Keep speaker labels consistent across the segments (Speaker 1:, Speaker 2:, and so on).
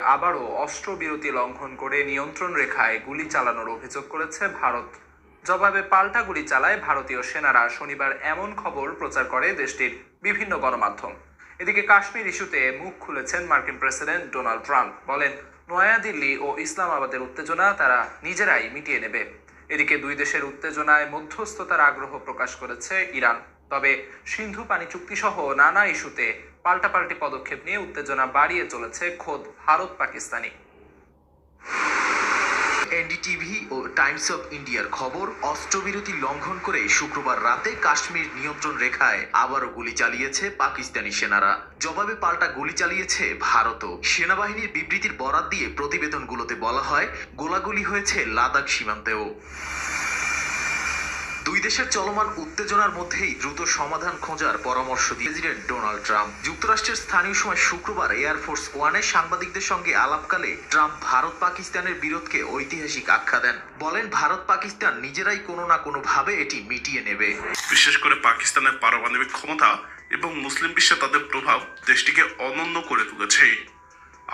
Speaker 1: আবারও অস্ত্রবিরতি লঙ্ঘন করে নিয়ন্ত্রণ রেখায় গুলি চালানোর অভিযোগ করেছে ভারত। জবাবে পাল্টা গুলি চালায় ভারতীয় সেনারা। শনিবার এমন খবর প্রচার করে দেশটির বিভিন্ন গণমাধ্যম। এদিকে কাশ্মীর ইস্যুতে মুখ খুলেছেন মার্কিন প্রেসিডেন্ট ডোনাল্ড ট্রাম্প। বলেন, নয়াদিল্লি ও ইসলামাবাদের উত্তেজনা তারা নিজেরাই মিটিয়ে নেবে। এদিকে দুই দেশের উত্তেজনায় মধ্যস্থতার আগ্রহ প্রকাশ করেছে ইরান। তবে সিন্ধু পানি চুক্তি সহ নানা ইস্যুতে পাল্টাপাল্টি পদক্ষেপ নিয়ে উত্তেজনা বাড়িয়ে চলেছে খোদ ভারত পাকিস্তানি।
Speaker 2: এনডিটিভি ও টাইমস অফ ইন্ডিয়ার খবর, অস্ত্রবিরতি লঙ্ঘন করে শুক্রবার রাতে কাশ্মীর নিয়ন্ত্রণ রেখায় আবারও গুলি চালিয়েছে পাকিস্তানি সেনারা। জবাবে পাল্টা গুলি চালিয়েছে ভারতও। সেনাবাহিনীর বিবৃতির বরাত দিয়ে প্রতিবেদনগুলোতে বলা হয়, গোলাগুলি হয়েছে লাদাখ সীমান্তেও। দুই দেশের চলমান উত্তেজনার মধ্যেই দ্রুত সমাধান খোঁজার পরামর্শ দিয়ে প্রেসিডেন্ট ডোনাল্ড ট্রাম্প। যুক্তরাষ্ট্রের স্থানীয় সময় শুক্রবার এয়ারফোর্স ওয়ানে সাংবাদিকদের সঙ্গে আলাপকালে ট্রাম্প ভারত পাকিস্তানের বিরোধকে ঐতিহাসিক আখ্যা দেন। বলেন, ভারত পাকিস্তান নিজেরাই কোনো না কোনো ভাবে এটি মিটিয়ে নেবে।
Speaker 3: বিশেষ করে পাকিস্তানের পারমাণবিক ক্ষমতা এবং মুসলিম বিশ্বে তাদের প্রভাব দেশটিকে অনন্য করে তুলেছে।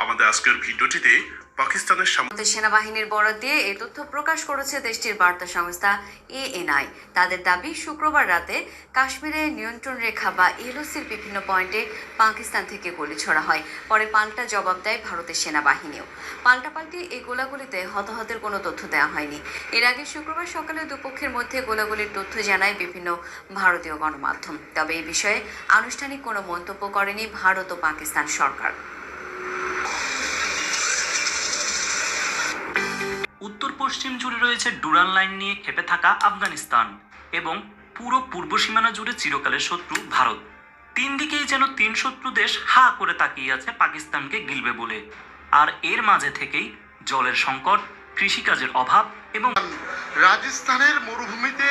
Speaker 3: আমাদের আজকের ভিডিওটিতে পাকিস্তানের
Speaker 4: সেনাবাহিনীর দিয়ে এই তথ্য প্রকাশ করেছে দেশটির বার্তা সংস্থা এএনআই। তাদের দাবি, শুক্রবার রাতে নিয়ন্ত্রণ রেখা বা এলওসির বিভিন্ন পয়েন্টে পাকিস্তান থেকে গুলি ছোড়া হয়। পরে পাল্টা জবাব দেয় ভারতের সেনাবাহিনীও। পাল্টাপাল্টি এই গোলাগুলিতে হতাহতের কোনো তথ্য দেওয়া হয়নি। এর আগে শুক্রবার সকালে দুপক্ষের মধ্যে গোলাগুলির তথ্য জানায় বিভিন্ন ভারতীয় গণমাধ্যম। তবে এই বিষয়ে আনুষ্ঠানিক কোনো মন্তব্য করেনি ভারত ও পাকিস্তান সরকার।
Speaker 5: উত্তর পশ্চিম জুড়ে রয়েছে ডুরান লাইন নিয়ে খেপে থাকা আফগানিস্তান এবং পুরো পূর্ব সীমানা জুড়ে চিরকালের শত্রু ভারত। তিন দিকেই যেন তিন শত্রু দেশ হা করে তাকিয়ে আছে পাকিস্তানকে গিলবে বলে। আর এর মাঝে থেকেই জলের সংকট, কৃষিকাজের অভাব এবং
Speaker 6: রাজস্থানের মরুভূমিতে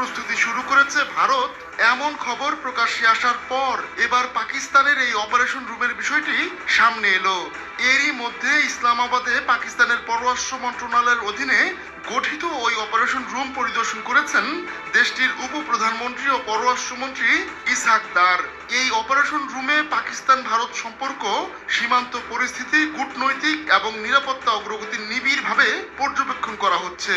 Speaker 6: প্রস্তুতি শুরু করেছে ভারত। এমন খবর প্রকাশ্যে আসার পর এবার পাকিস্তানের এই অপারেশন রুমের বিষয়টি সামনে এলো। এরই মধ্যে ইসলামাবাদে পাকিস্তানের পররাষ্ট্র মন্ত্রণালয়ের অধীনে গঠিত ওই অপারেশন রুম পরিদর্শন করেছেন দেশটির উপপ্রধানমন্ত্রী ও পররাষ্ট্রমন্ত্রী ইসহাক দার। এই অপারেশন রুমে পাকিস্তান ভারত সম্পর্ক, সীমান্ত পরিস্থিতি, কূটনৈতিক এবং নিরাপত্তা অগ্রগতির নিবিড়ভাবে পর্যবেক্ষণ করা হচ্ছে।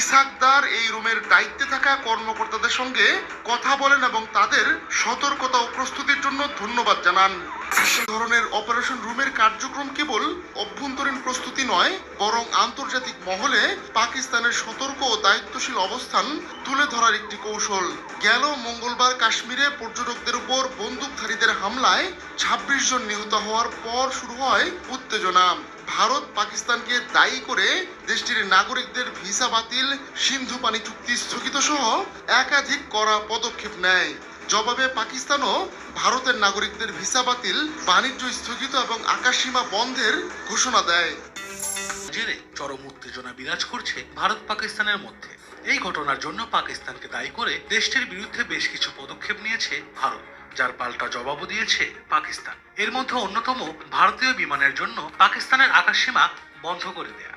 Speaker 6: ইসহাক দার এই রুমের দায়িত্বে থাকা কর্মকর্তাদের সঙ্গে কথা বলেন এবং তাদের সতর্কতা ও প্রস্তুতির জন্য ধন্যবাদ জানান। এই ধরনের অপারেশন রুমের কার্যক্রম কেবল অভ্যন্তরীণ প্রস্তুতি নয়, বরং আন্তর্জাতিক মহলে পাকিস্তানের সতর্ক ও দায়িত্বশীল অবস্থান তুলে ধরার একটি কৌশল। গেল মঙ্গলবার কাশ্মীরে পর্যটকদের উপর বন্দুকধারীদের হামলায় ছাব্বিশ জন নিহত হওয়ার পর শুরু হয় উত্তেজনা। ভারত পাকিস্তানকে দায়ী করে দেশটির নাগরিকদের ভিসা বাতিল, সিন্ধু পানি চুক্তি স্থগিত সহ একাধিক কড়া পদক্ষেপ নেয়। জবাবে পাকিস্তানও ভারতের নাগরিকদের ভিসা বাতিল, বাণিজ্য স্থগিত এবং আকাশসীমা বন্ধের ঘোষণা দেয়।
Speaker 7: জেরে চরম উত্তেজনা বিরাজ করছে ভারত পাকিস্তানের মধ্যে। এই ঘটনার জন্য পাকিস্তানকে দায়ী করে দেশটির বিরুদ্ধে বেশ কিছু পদক্ষেপ নিয়েছে ভারত, যার পাল্টা জবাবও দিয়েছে পাকিস্তান। এর মধ্যে অন্যতম ভারতীয় বিমানের জন্য পাকিস্তানের আকাশসীমা বন্ধ করে দেয়া।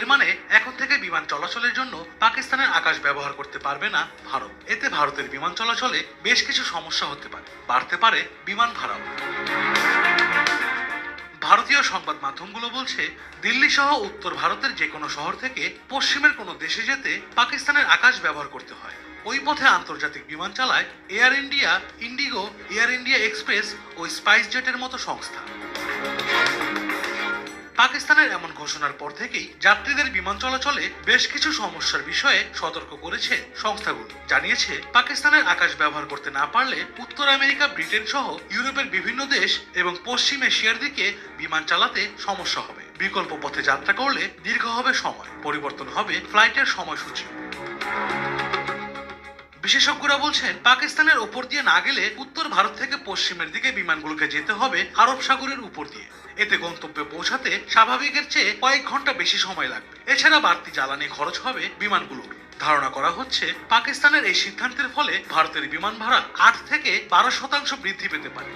Speaker 7: এর মানে এখন থেকে বিমান চলাচলের জন্য পাকিস্তানের আকাশ ব্যবহার করতে পারবে না ভারত। এতে ভারতের বিমান চলাচলে বেশ কিছু সমস্যা হতে পারে। বাড়তে পারে বিমান ভাড়াও। ভারতীয় সংবাদ মাধ্যমগুলো বলছে, দিল্লি সহ উত্তর ভারতের যে কোনো শহর থেকে পশ্চিমের কোনো দেশে যেতে পাকিস্তানের আকাশ ব্যবহার করতে হয়। ওই পথে আন্তর্জাতিক বিমান চালায় Air India IndiGo Air India Express ও স্পাইস জেটের মতো সংস্থা। পাকিস্তানের এমন ঘোষণার পর থেকেই যাত্রীদের বিমান চলাচলে বেশ কিছু সমস্যার বিষয়ে সতর্ক করেছে সংস্থাগুলো। জানিয়েছে, পাকিস্তানের আকাশ ব্যবহার করতে না পারলে উত্তর আমেরিকা, ব্রিটেন সহ ইউরোপের বিভিন্ন দেশ এবং পশ্চিম এশিয়ার দিকে বিমান চালাতে সমস্যা হবে। বিকল্প পথে যাত্রা করলে দীর্ঘ হবে সময়, পরিবর্তন হবে ফ্লাইটের সময়সূচি। বিশেষজ্ঞরা বলছেন, পাকিস্তানের ওপর দিয়ে না গেলে উত্তর ভারত থেকে পশ্চিমের দিকে বিমানগুলোকে যেতে হবে আরব সাগরের উপর দিয়ে। এতে গন্তব্যে পৌঁছাতে স্বাভাবিকের চেয়ে কয়েক ঘণ্টা বেশি সময় লাগবে। এছাড়া বাড়তি জ্বালানি খরচ হবে বিমানগুলোর। ধারণা করা হচ্ছে, পাকিস্তানের এই সিদ্ধান্তের ফলে ভারতের বিমান ভাড়া আট থেকে বারো শতাংশ বৃদ্ধি পেতে পারে।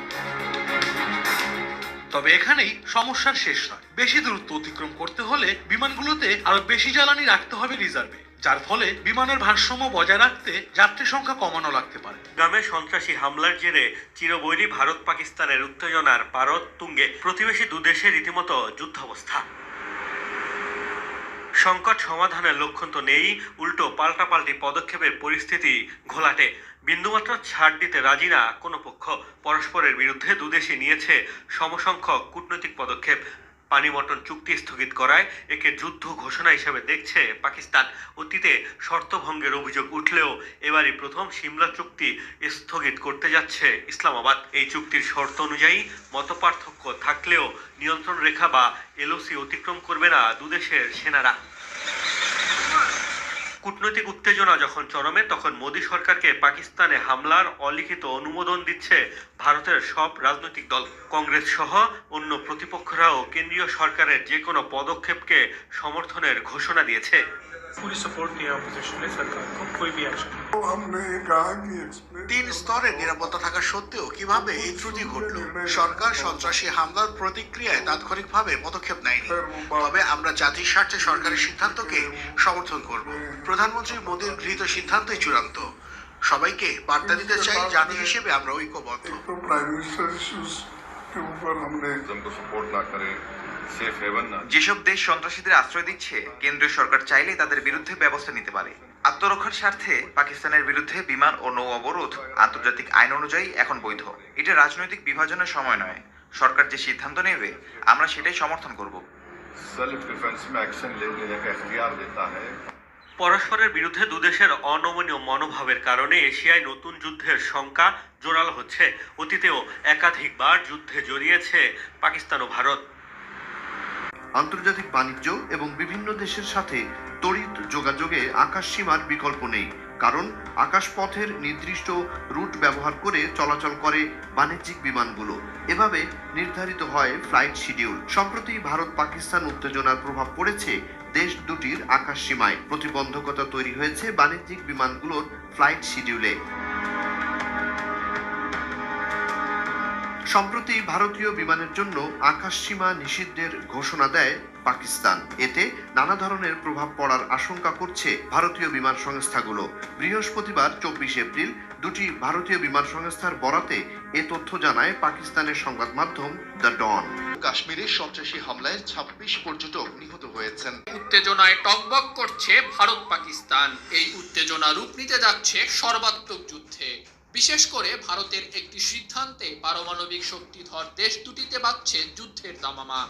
Speaker 7: তবে এখানেই সমস্যার শেষ নয়। বেশি দূরত্ব অতিক্রম করতে হলে বিমানগুলোতে আরও বেশি জ্বালানি রাখতে হবে রিজার্ভে। যার ফলে বিমানের ভারসাম্য বজায় রাখতে যাত্রী সংখ্যা কমানো লাগতে পারে।
Speaker 8: গ্রামে সন্ত্রাসী হামলার জেরে চিরবৈরী ভারত পাকিস্তানের উত্তেজনার পারদ তুঙ্গে প্রতিবেশী দুদেশে রীতিমতো যুদ্ধাবস্থা। সংকট সমাধানের লক্ষণ তো নেই, উল্টো পাল্টাপাল্টি পদক্ষেপের পরিস্থিতি ঘোলাটে। বিন্দুমাত্র ছাড় দিতে রাজি না কোনো পক্ষ। পরস্পরের বিরুদ্ধে দুদেশই নিয়েছে সমসংখ্যক কূটনৈতিক পদক্ষেপ। পানিমটন চুক্তি স্থগিত করায় একে যুদ্ধ ঘোষণা হিসেবে দেখছে পাকিস্তান। অতীতে শর্তভঙ্গের অভিযোগ উঠলেও এবারই প্রথম সিমলা চুক্তি স্থগিত করতে যাচ্ছে ইসলামাবাদ। এই চুক্তির শর্ত অনুযায়ী মতপার্থক্য থাকলেও নিয়ন্ত্রণ রেখা বা এলওসি অতিক্রম করবে না দুদেশের সেনারা। কূটনৈতিক উত্তেজনা যখন চরমে, তখন মোদী সরকারকে পাকিস্তানে হামলার অলিখিত অনুমোদন দিচ্ছে ভারতের সব রাজনৈতিক দল। কংগ্রেস সহ অন্য প্রতিপক্ষরাও কেন্দ্রীয় সরকারের যে কোনো পদক্ষেপকে সমর্থনের ঘোষণা দিয়েছে।
Speaker 9: पूरी सपोर्ट किया अपोजिशन ने सरकार को कोई भी एक्शन
Speaker 10: তিন স্তরের নিরাপত্তা থাকা সত্ত্বেও কিভাবে এই ত্রুটি ঘটল সরকার সন্ত্রাসী হামলার প্রতিক্রিয়ায় তাৎক্ষণিকভাবে পদক্ষেপ নেয়নি তবে আমরা জাতির স্বার্থে সরকারের সিদ্ধান্তকে সমর্থন করব প্রধানমন্ত্রী মোদীর গৃহীত সিদ্ধান্তই চূড়ান্ত সবাইকে বার্তা দিতে চাই জাতি হিসেবে আমরা ঐক্যবদ্ধ
Speaker 11: যেসব দেশ সন্ত্রাসীদের আশ্রয় দিচ্ছে কেন্দ্রীয় সরকার চাইলে তাদের বিরুদ্ধে ব্যবস্থা নিতে পারে। আত্মরক্ষার স্বার্থে পাকিস্তানের বিরুদ্ধে বিমান ও নৌ অবরোধ আন্তর্জাতিক আইন অনুযায়ী এখন বৈধ। এটা রাজনৈতিক বিভাজনের সময় নয়। সরকার যে সিদ্ধান্ত নেবে আমরা সেটাই সমর্থন করব।
Speaker 12: সেলফ ডিফেন্স মে অ্যাকশন লেনে का
Speaker 8: পরস্পরের বিরুদ্ধে দুদেশের অনমনীয় মনোভাবের কারণে এশিয়ায় নতুন যুদ্ধের শঙ্কা জোরালো হচ্ছে। অতীতেও একাধিকবার যুদ্ধে জড়িয়েছে পাকিস্তান ও ভারত।
Speaker 13: আন্তর্জাতিক বাণিজ্য এবং বিভিন্ন দেশের সাথে তড়িৎ যোগাযোগে আকাশ সীমার বিকল্প নেই, কারণ আকাশপথের নির্দিষ্ট রুট ব্যবহার করে চলাচল করে বাণিজ্যিক বিমানগুলো। এভাবে নির্ধারিত হয় ফ্লাইট শিডিউল। সম্প্রতি ভারত পাকিস্তান উত্তেজনার প্রভাব পড়েছে দেশ দুটির আকাশ সীমায় প্রতিবন্ধকতা তৈরি হয়েছে বাণিজ্যিক বিমানগুলোর ফ্লাইট শিডিউলে। সম্প্রতি ভারতীয় বিমানের জন্য আকাশসীমা নিষিদ্ধের ঘোষণা দেয় পাকিস্তান। এতে নানা ধরনের প্রভাব পড়ার আশঙ্কা করছে ভারতীয় বিমান সংস্থাগুলো। বৃহস্পতিবার চব্বিশ এপ্রিল দুটি ভারতীয় বিমান সংস্থার বরাতে এ তথ্য জানায় পাকিস্তানের সংবাদ মাধ্যম দ্য ডন।
Speaker 2: কাশ্মীরে সন্ত্রাসী হামলায় ছাব্বিশ পর্যটক নিহত হয়েছেন।
Speaker 14: উত্তেজনায় টকবক করছে ভারত পাকিস্তান এই উত্তেজনা রূপ নিতে যাচ্ছে সর্বাত্মক যুদ্ধে। বিশেষ করে ভারতের একটি সিদ্ধান্তে পারমাণবিক শক্তিধর দেশ দুটিতে বাড়ছে যুদ্ধের দামামা।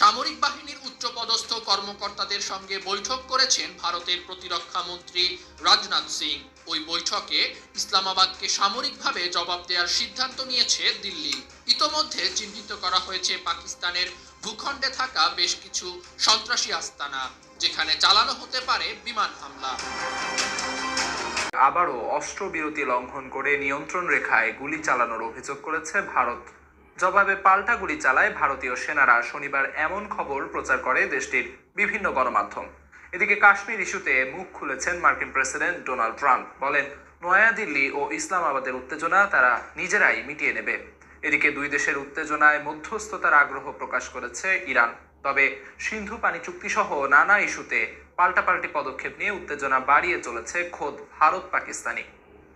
Speaker 14: সামরিক বাহিনীর উচ্চপদস্থ কর্মকর্তাদের সঙ্গে বৈঠক করেছেন ভারতের প্রতিরক্ষা মন্ত্রী রাজনাথ সিং। ওই বৈঠকে ইসলামাবাদকে সামরিকভাবে জবাব দেওয়ার সিদ্ধান্ত নিয়েছে দিল্লি। ইতোমধ্যে চিহ্নিত করা হয়েছে পাকিস্তানের ভূখণ্ডে থাকা বেশ কিছু সন্ত্রাসী আস্তানা, যেখানে চালানো হতে পারে বিমান হামলা।
Speaker 1: আবারও অস্ত্রবিরতি লঙ্ঘন করে নিয়ন্ত্রণ রেখায় গুলি চালানোর অভিযোগ করেছে ভারত। জবাবে পাল্টা গুলি চালায় ভারতীয় সেনারা। শনিবার এমন খবর প্রচার করে দেশটির বিভিন্ন গণমাধ্যম। এদিকে কাশ্মীর ইস্যুতে মুখ খুলেছেন মার্কিন প্রেসিডেন্ট ডোনাল্ড ট্রাম্প। বলেন, নয়াদিল্লি ও ইসলামাবাদের উত্তেজনা তারা নিজেরাই মিটিয়ে নেবে। এদিকে দুই দেশের উত্তেজনায় মধ্যস্থতার আগ্রহ প্রকাশ করেছে ইরান। তবে সিন্ধু পানি চুক্তিসহ নানা ইস্যুতে পাল্টাপাল্টি পদক্ষেপ নিয়ে উত্তেজনা বাড়িয়ে চলেছে খোদ ভারত পাকিস্তানি